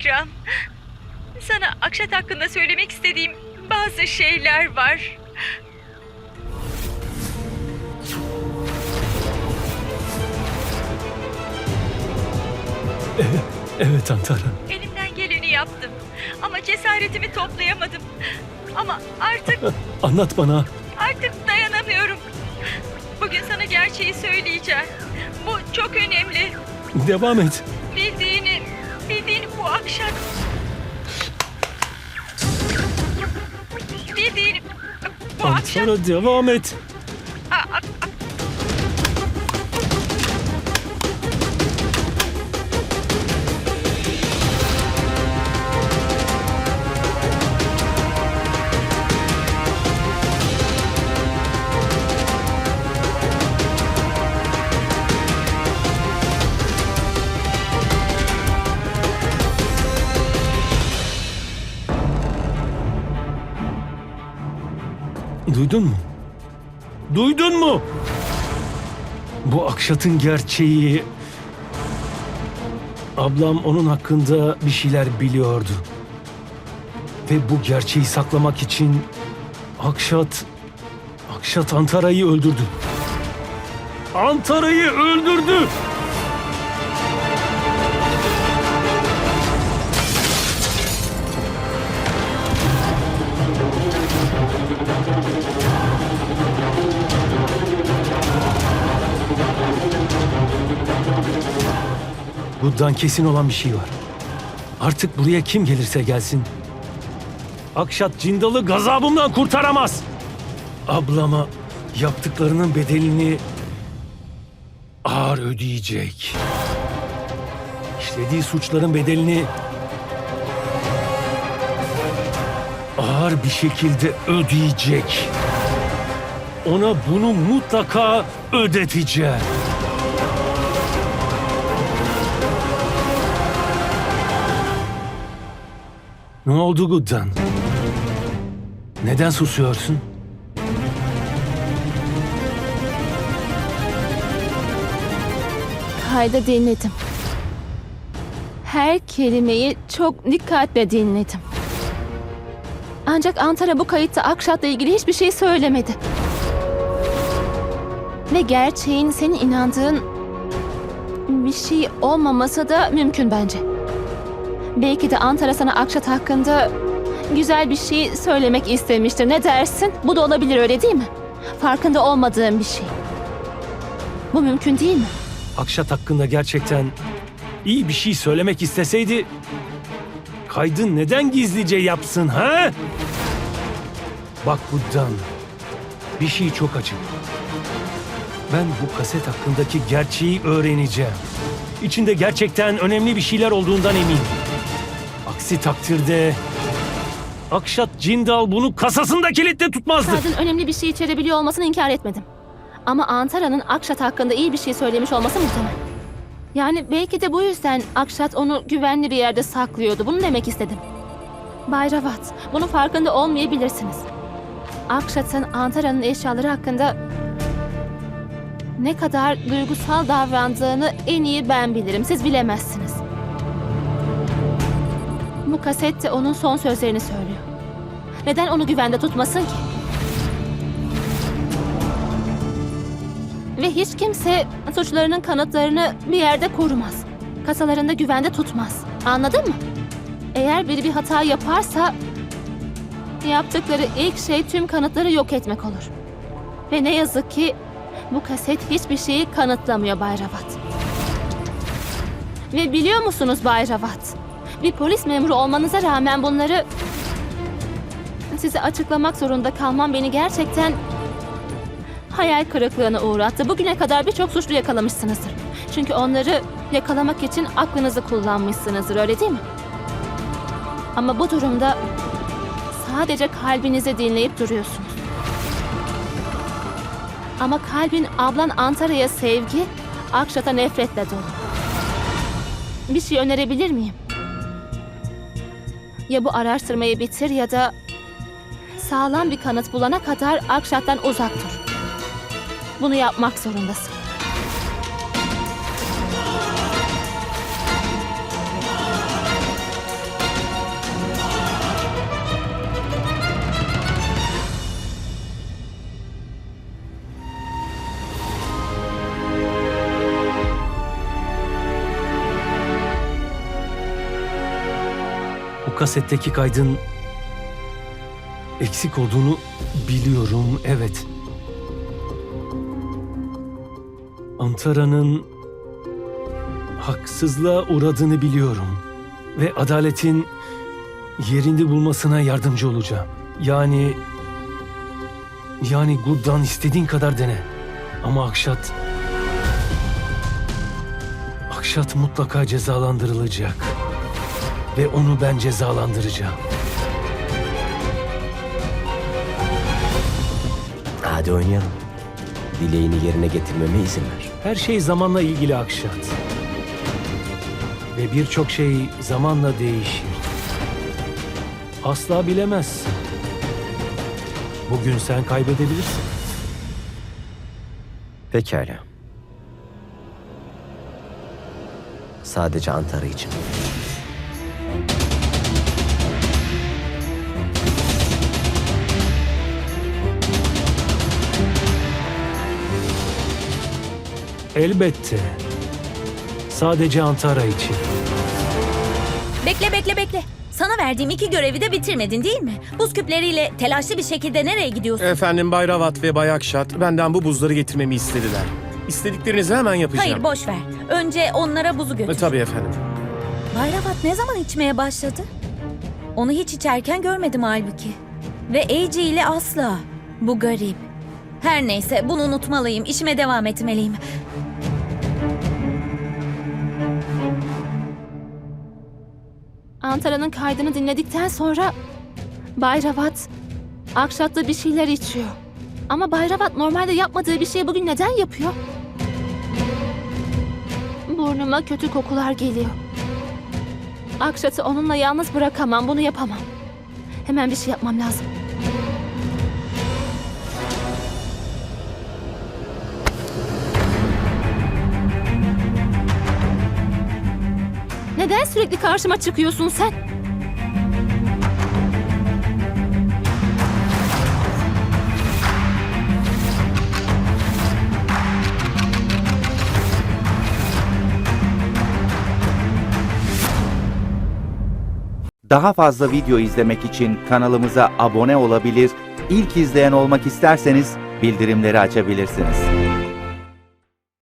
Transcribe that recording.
Vikram. Sana Akşat hakkında söylemek istediğim bazı şeyler var. Evet Antara. Elimden geleni yaptım. Ama cesaretimi toplayamadım. Ama artık Anlat bana. artık dayanamıyorum. Bugün sana gerçeği söyleyeceğim. Bu çok önemli. Devam et. Bildiğini akşam. Antara devam et. Duydun mu? Duydun mu? Bu Akşat'ın gerçeği... Ablam onun hakkında bir şeyler biliyordu. Ve bu gerçeği saklamak için Akşat... Akşat Antara'yı öldürdü. Antara'yı öldürdü! Bundan kesin olan bir şey var. Artık buraya kim gelirse gelsin. Akşat Cindal'ı gazabımdan kurtaramaz. Ablama yaptıklarının bedelini ağır ödeyecek. İşlediği suçların bedelini ağır bir şekilde ödeyecek. Ona bunu mutlaka ödeteceğim. Ne oldu Guddan? Neden susuyorsun? Kayda dinledim. Her kelimeyi çok dikkatle dinledim. Ancak Antara bu kayıtta Akşat'la ilgili hiçbir şey söylemedi. Ve gerçeğin senin inandığın bir şey olmaması da mümkün bence. Belki de Antara sana Akşat hakkında güzel bir şey söylemek istemiştir. Ne dersin? Bu da olabilir öyle değil mi? Farkında olmadığın bir şey. Bu mümkün değil mi? Akşat hakkında gerçekten iyi bir şey söylemek isteseydi kaydın neden gizlice yapsın ha? Bak Guddan, bir şey çok acı. Ben bu kaset hakkındaki gerçeği öğreneceğim. İçinde gerçekten önemli bir şeyler olduğundan eminim. Aksi takdirde Akşat Cindal bunu kasasında kilitle tutmazdı. Kaydın önemli bir şey içerebiliyor olmasını inkar etmedim. Ama Antara'nın Akşat hakkında iyi bir şey söylemiş olması muhtemel. Yani belki de bu yüzden Akşat onu güvenli bir yerde saklıyordu. Bunu demek istedim. Bay Ravat, bunun farkında olmayabilirsiniz. Akşat'ın Antara'nın eşyaları hakkında ne kadar duygusal davrandığını en iyi ben bilirim. Siz bilemezsiniz. Bu kasette onun son sözlerini söylüyor. Neden onu güvende tutmasın ki? Ve hiç kimse suçlarının kanıtlarını bir yerde korumaz. Kasalarında güvende tutmaz. Anladın mı? Eğer biri bir hata yaparsa yaptıkları ilk şey tüm kanıtları yok etmek olur. Ve ne yazık ki bu kaset hiçbir şeyi kanıtlamıyor Bay Ravat. Ve biliyor musunuz Bay Ravat? Bir polis memuru olmanıza rağmen bunları size açıklamak zorunda kalmam beni gerçekten hayal kırıklığına uğrattı. Bugüne kadar birçok suçlu yakalamışsınızdır. Çünkü onları yakalamak için aklınızı kullanmışsınızdır öyle değil mi? Ama bu durumda sadece kalbinizi dinleyip duruyorsunuz. Ama kalbin ablan Antalya'ya sevgi, Akşat'a nefretle dolu. Bir şey önerebilir miyim? Ya bu araştırmayı bitir ya da sağlam bir kanıt bulana kadar Akşat'tan uzak dur. Bunu yapmak zorundasın. Kasetteki kaydın eksik olduğunu biliyorum, evet. Antara'nın haksızlığa uğradığını biliyorum ve adaletin yerini bulmasına yardımcı olacağım. Yani yani Gud'dan istediğin kadar dene. Ama Akşat Akşat mutlaka cezalandırılacak. Ve onu ben cezalandıracağım. Hadi oynayalım. Dileğini yerine getirmeme izin ver. Her şey zamanla ilgili Akşat. Ve birçok şey zamanla değişir. Asla bilemezsin. Bugün sen kaybedebilirsin. Pekala. Sadece Antara için. Elbette. Sadece Antara için. Bekle bekle bekle. Sana verdiğim iki görevi de bitirmedin değil mi? Buz küpleriyle telaşlı bir şekilde nereye gidiyorsun? Efendim Bay Ravat ve Bay Akşat benden bu buzları getirmemi istediler. İstediklerinizi hemen yapacağım. Hayır boş ver. Önce onlara buzu götür. E, tabii efendim. Bayravat ne zaman içmeye başladı? Onu hiç içerken görmedim halbuki. Ve AJ ile asla. Bu garip. Her neyse bunu unutmalıyım. İşime devam etmeliyim. Antara'nın kaydını dinledikten sonra Bayravat Akşat'ta bir şeyler içiyor. Ama Bayravat normalde yapmadığı bir şeyi bugün neden yapıyor? Burnuma kötü kokular geliyor. Akşat'ı onunla yalnız bırakamam, bunu yapamam. Hemen bir şey yapmam lazım. Neden sürekli karşıma çıkıyorsun sen? Daha fazla video izlemek için kanalımıza abone olabilir, ilk izleyen olmak isterseniz bildirimleri açabilirsiniz.